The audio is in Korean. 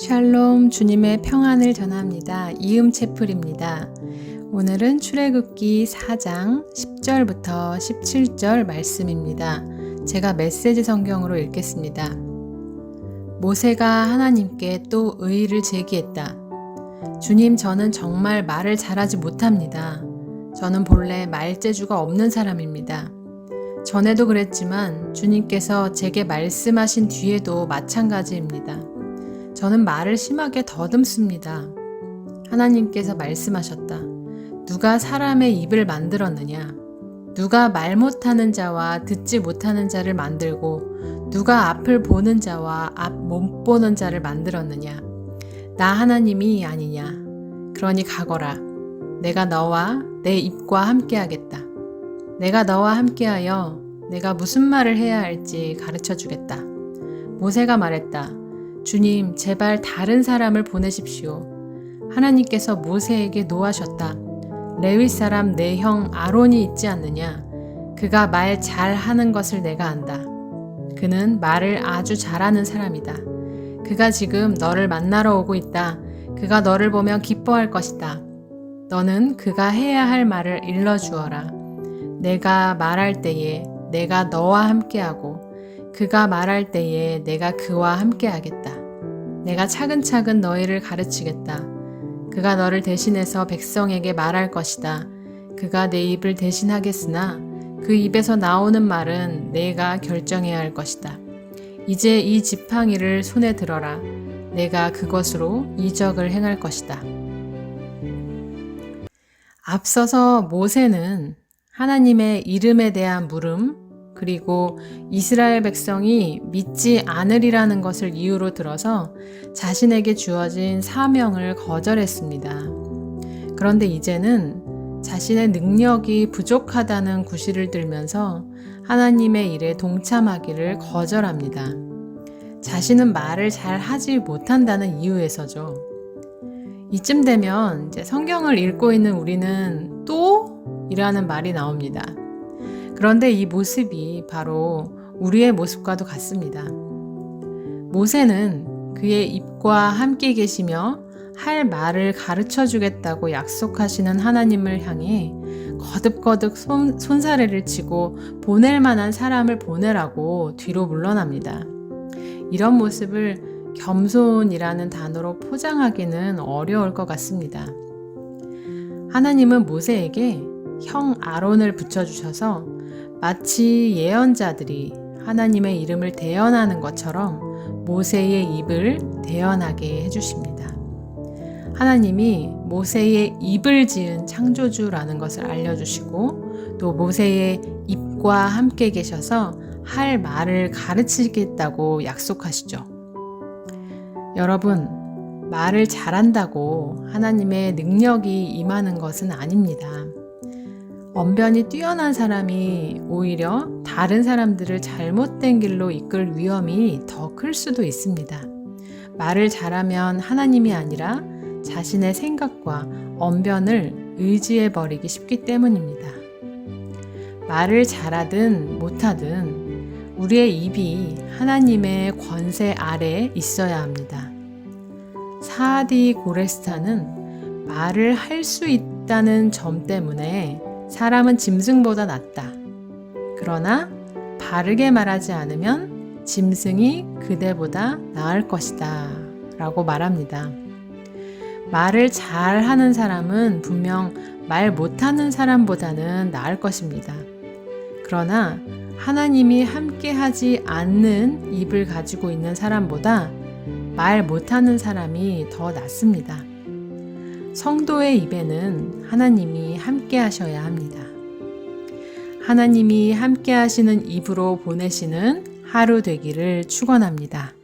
샬롬 주님의 평안을 전합니다. 이음 채플입니다. 오늘은 출애굽기 4장 10절부터 17절 말씀입니다. 제가 메시지 성경으로 읽겠습니다. 모세가 하나님께 또 의의를 제기했다. 주님, 저는 정말 말을 잘하지 못합니다. 저는 본래 말재주가 없는 사람입니다. 전에도 그랬지만 주님께서 제게 말씀하신 뒤에도 마찬가지입니다. 저는 말을 심하게 더듬습니다. 하나님께서 말씀하셨다. 누가 사람의 입을 만들었느냐? 누가 말 못하는 자와 듣지 못하는 자를 만들고 누가 앞을 보는 자와 앞 못 보는 자를 만들었느냐? 나 하나님이 아니냐? 그러니 가거라. 내가 너와 내 입과 함께하겠다. 내가 너와 함께하여 내가 무슨 말을 해야 할지 가르쳐 주겠다. 모세가 말했다. 주님, 제발 다른 사람을 보내십시오. 하나님께서 모세에게 노하셨다. 레위 사람 내 형 아론이 있지 않느냐? 그가 말 잘하는 것을 내가 안다. 그는 말을 아주 잘하는 사람이다. 그가 지금 너를 만나러 오고 있다. 그가 너를 보면 기뻐할 것이다. 너는 그가 해야 할 말을 일러주어라. 내가 말할 때에 내가 너와 함께하고 그가 말할 때에 내가 그와 함께하겠다. 내가 차근차근 너희를 가르치겠다. 그가 너를 대신해서 백성에게 말할 것이다. 그가 내 입을 대신하겠으나 그 입에서 나오는 말은 내가 결정해야 할 것이다. 이제 이 지팡이를 손에 들어라. 내가 그것으로 이적을 행할 것이다. 앞서서 모세는 하나님의 이름에 대한 물음, 그리고 이스라엘 백성이 믿지 않으리라는 것을 이유로 들어서 자신에게 주어진 사명을 거절했습니다. 그런데 이제는 자신의 능력이 부족하다는 구실을 들면서 하나님의 일에 동참하기를 거절합니다. 자신은 말을 잘 하지 못한다는 이유에서죠. 이쯤 되면 이제 성경을 읽고 있는 우리는 또? 이라는 말이 나옵니다. 그런데 이 모습이 바로 우리의 모습과도 같습니다. 모세는 그의 입과 함께 계시며 할 말을 가르쳐 주겠다고 약속하시는 하나님을 향해 거듭거듭 손, 손사래를 치고 보낼 만한 사람을 보내라고 뒤로 물러납니다. 이런 모습을 겸손이라는 단어로 포장하기는 어려울 것 같습니다. 하나님은 모세에게 형 아론을 붙여주셔서 마치 예언자들이 하나님의 이름을 대언하는 것처럼 모세의 입을 대언하게 해주십니다. 하나님이 모세의 입을 지은 창조주라는 것을 알려주시고 또 모세의 입과 함께 계셔서 할 말을 가르치겠다고 약속하시죠. 여러분, 말을 잘한다고 하나님의 능력이 임하는 것은 아닙니다. 언변이 뛰어난 사람이 오히려 다른 사람들을 잘못된 길로 이끌 위험이 더 클 수도 있습니다. 말을 잘하면 하나님이 아니라 자신의 생각과 언변을 의지해 버리기 쉽기 때문입니다. 말을 잘하든 못하든 우리의 입이 하나님의 권세 아래 있어야 합니다. 사디 고레스타는 말을 할 수 있다는 점 때문에 사람은 짐승보다 낫다. 그러나 바르게 말하지 않으면 짐승이 그대보다 나을 것이다. 라고 말합니다. 말을 잘 하는 사람은 분명 말 못하는 사람보다는 나을 것입니다. 그러나 하나님이 함께 하지 않는 입을 가지고 있는 사람보다 말 못하는 사람이 더 낫습니다. 성도의 입에는 하나님이 함께 하셔야 합니다. 하나님이 함께 하시는 입으로 보내시는 하루 되기를 축원합니다.